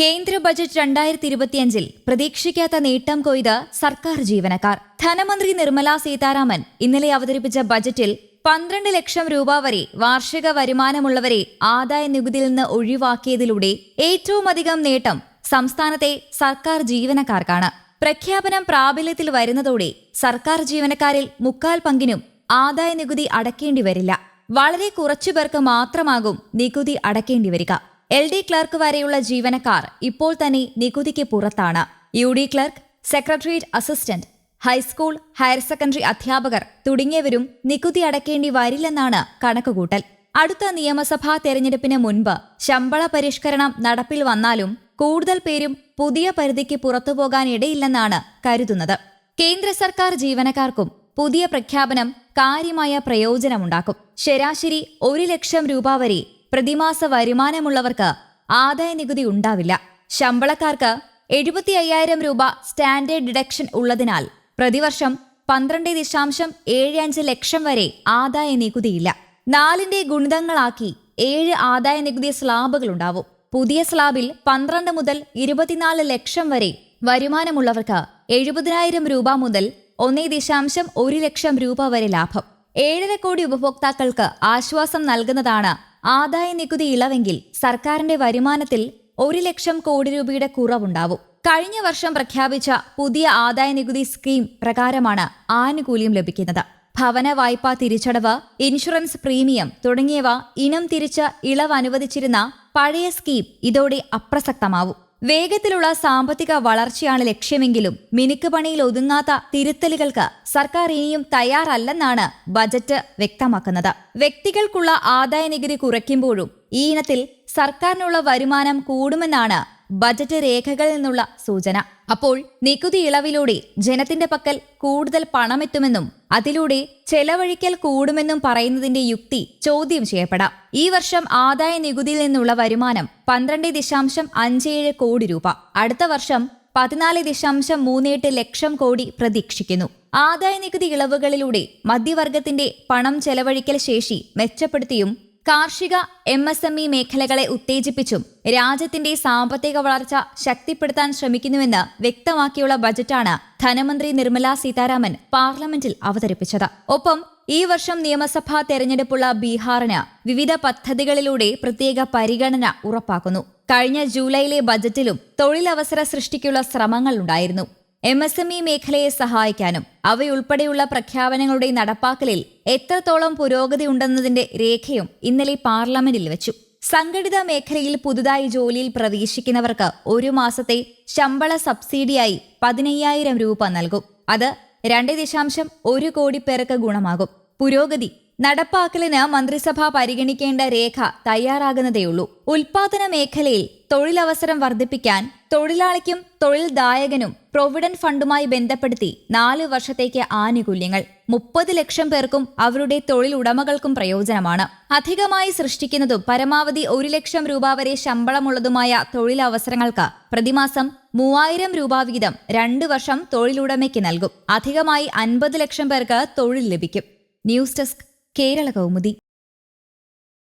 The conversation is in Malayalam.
കേന്ദ്ര ബജറ്റ് രണ്ടായിരത്തി ഇരുപത്തിയഞ്ചിൽ പ്രതീക്ഷിക്കാത്ത നേട്ടം കൊയ്ത് സർക്കാർ ജീവനക്കാർ. ധനമന്ത്രി നിർമ്മല സീതാരാമൻ ഇന്നലെ അവതരിപ്പിച്ച ബജറ്റിൽ പന്ത്രണ്ട് ലക്ഷം രൂപ വരെ വാർഷിക വരുമാനമുള്ളവരെ ആദായ നികുതിയിൽ നിന്ന് ഒഴിവാക്കിയതിലൂടെ ഏറ്റവുമധികം നേട്ടം സംസ്ഥാനത്തെ സർക്കാർ ജീവനക്കാർക്കാണ്. പ്രഖ്യാപനം പ്രാബല്യത്തിൽ വരുന്നതോടെ സർക്കാർ ജീവനക്കാരിൽ മുക്കാൽ പങ്കിനും ആദായ നികുതി അടക്കേണ്ടി വരില്ല. വളരെ കുറച്ചു പേർക്ക് മാത്രമാകും നികുതി അടക്കേണ്ടി വരിക. എൽ ഡി ക്ലർക്ക് വരെയുള്ള ജീവനക്കാർ ഇപ്പോൾ തന്നെ നികുതിക്ക് പുറത്താണ്. U D clerk secretariat assistant high school higher secondary അധ്യാപകർ തുടങ്ങിയവരും നികുതി അടക്കേണ്ടി വരില്ലെന്നാണ് കണക്കുകൂട്ടൽ. അടുത്ത നിയമസഭാ തെരഞ്ഞെടുപ്പിന് മുൻപ് ശമ്പള പരിഷ്കരണം നടപ്പിൽ വന്നാലും കൂടുതൽ പേരും പുതിയ പരിധിക്ക് പുറത്തുപോകാൻ ഇടയില്ലെന്നാണ് കരുതുന്നത്. കേന്ദ്ര സർക്കാർ ജീവനക്കാർക്കും പുതിയ പ്രഖ്യാപനം കാര്യമായ പ്രയോജനമുണ്ടാക്കും. ശരാശരി ഒരു ലക്ഷം രൂപ വരെ പ്രതിമാസ വരുമാനമുള്ളവർക്ക് ആദായ നികുതി ഉണ്ടാവില്ല. ശമ്പളക്കാർക്ക് എഴുപത്തി അയ്യായിരം രൂപ സ്റ്റാൻഡേർഡ് ഡിഡക്ഷൻ ഉള്ളതിനാൽ പ്രതിവർഷം പന്ത്രണ്ട് ദശാംശം ഏഴ് അഞ്ച് ലക്ഷം വരെ ആദായ നികുതിയില്ല നാലിന്റെ ഗുണിതങ്ങളാക്കി ഏഴ് ആദായ നികുതി സ്ലാബുകൾ സ്ലാബുകളുണ്ടാവും പുതിയ സ്ലാബിൽ പന്ത്രണ്ട് മുതൽ ഇരുപത്തിനാല് ലക്ഷം വരെ വരുമാനമുള്ളവർക്ക് എഴുപതിനായിരം രൂപ മുതൽ ഒന്നേ ദശാംശം ഒരു ലക്ഷം രൂപ വരെ ലാഭം. ഏഴര കോടി ഉപഭോക്താക്കൾക്ക് ആശ്വാസം നൽകുന്നതാണ് ആദായ നികുതി ഇളവെങ്കിൽ സർക്കാരിന്റെ വരുമാനത്തിൽ ഒരു ലക്ഷം കോടി രൂപയുടെ കുറവുണ്ടാവും. കഴിഞ്ഞ വർഷം പ്രഖ്യാപിച്ച പുതിയ ആദായ നികുതി സ്കീം പ്രകാരമാണ് ആനുകൂല്യം ലഭിക്കുന്നത്. ഭവന വായ്പാ തിരിച്ചടവ് ഇൻഷുറൻസ് പ്രീമിയം തുടങ്ങിയവ ഇനം തിരിച്ച് ഇളവ് അനുവദിച്ചിരുന്ന പഴയ സ്കീം ഇതോടെ അപ്രസക്തമാവും. വേഗത്തിലുള്ള സാമ്പത്തിക വളർച്ചയാണ് ലക്ഷ്യമെങ്കിലും മിനുക്ക് പണിയിൽ ഒതുങ്ങാത്ത തിരുത്തലുകൾക്ക് സർക്കാർ ഇനിയും തയ്യാറല്ലെന്നാണ് ബജറ്റ് വ്യക്തമാക്കുന്നത്. വ്യക്തികൾക്കുള്ള ആദായ നികുതി കുറയ്ക്കുമ്പോഴും ഈ ഇനത്തിൽ സർക്കാരിനുള്ള വരുമാനം കൂടുമെന്നാണ് ബജറ്റ് രേഖകളിൽ നിന്നുള്ള സൂചന. അപ്പോൾ നികുതി ഇളവിലൂടെ ജനത്തിന്റെ പക്കൽ കൂടുതൽ പണമെത്തുമെന്നും അതിലൂടെ ചെലവഴിക്കൽ കൂടുമെന്നും പറയുന്നതിന്റെ യുക്തി ചോദ്യം ചെയ്യപ്പെടാം. ഈ വർഷം ആദായ നികുതിയിൽ നിന്നുള്ള വരുമാനം പന്ത്രണ്ട് ദശാംശം അഞ്ചേഴ് കോടി രൂപ. അടുത്ത വർഷം പതിനാല് ദശാംശം മൂന്നേട്ട് ലക്ഷം കോടി പ്രതീക്ഷിക്കുന്നു. ആദായ നികുതി ഇളവുകളിലൂടെ മധ്യവർഗത്തിന്റെ പണം ചെലവഴിക്കൽ ശേഷി മെച്ചപ്പെടുത്തിയും കാർഷിക എം മേഖലകളെ ഉത്തേജിപ്പിച്ചും രാജ്യത്തിന്റെ സാമ്പത്തിക വളർച്ച ശക്തിപ്പെടുത്താൻ ശ്രമിക്കുന്നുവെന്ന് വ്യക്തമാക്കിയുള്ള ബജറ്റാണ് ധനമന്ത്രി നിർമ്മല സീതാരാമൻ പാർലമെന്റിൽ അവതരിപ്പിച്ചത്. ഒപ്പം ഈ വർഷം നിയമസഭാ തെരഞ്ഞെടുപ്പുള്ള ബീഹാറിന് വിവിധ പദ്ധതികളിലൂടെ പ്രത്യേക പരിഗണന ഉറപ്പാക്കുന്നു. കഴിഞ്ഞ ജൂലൈയിലെ ബജറ്റിലും തൊഴിലവസര സൃഷ്ടിക്കുള്ള ശ്രമങ്ങളുണ്ടായിരുന്നു എം എസ് എം ഇ മേഖലയെ സഹായിക്കാനും അവയുൾപ്പെടെയുള്ള പ്രഖ്യാപനങ്ങളുടെ നടപ്പാക്കലിൽ എത്രത്തോളം പുരോഗതി ഉണ്ടെന്നതിന്റെ രേഖയും ഇന്നലെ പാർലമെന്റിൽ വെച്ചു. സംഘടിത മേഖലയിൽ പുതുതായി ജോലിയിൽ പ്രവേശിക്കുന്നവർക്ക് ഒരു മാസത്തെ ശമ്പള സബ്സിഡിയായി പതിനയ്യായിരം രൂപ നൽകും. അത് രണ്ട് ദശാംശം ഒരു കോടി പേർക്ക് ഗുണമാകും. പുരോഗതി നടപ്പാക്കലിന് മന്ത്രിസഭ പരിഗണിക്കേണ്ട രേഖ തയ്യാറാകുന്നതേയുള്ളൂ. ഉൽപാദന മേഖലയിൽ തൊഴിലവസരം വർദ്ധിപ്പിക്കാൻ തൊഴിലാളിക്കും തൊഴിൽദായകനും പ്രൊവിഡന്റ് ഫണ്ടുമായി ബന്ധപ്പെടുത്തി നാല് വർഷത്തേക്ക് ആനുകൂല്യങ്ങൾ. മുപ്പത് ലക്ഷം പേർക്കും അവരുടെ തൊഴിൽ ഉടമകൾക്കും പ്രയോജനമാണ്. അധികമായി സൃഷ്ടിക്കുന്നതും പരമാവധി ഒരു ലക്ഷം രൂപ വരെ ശമ്പളമുള്ളതുമായ തൊഴിലവസരങ്ങൾക്ക് പ്രതിമാസം മൂവായിരം രൂപ വീതം രണ്ട് വർഷം തൊഴിലുടമയ്ക്ക് നൽകും. അധികമായി അൻപത് ലക്ഷം പേർക്ക് തൊഴിൽ ലഭിക്കും. News desk Kerala Kaumudi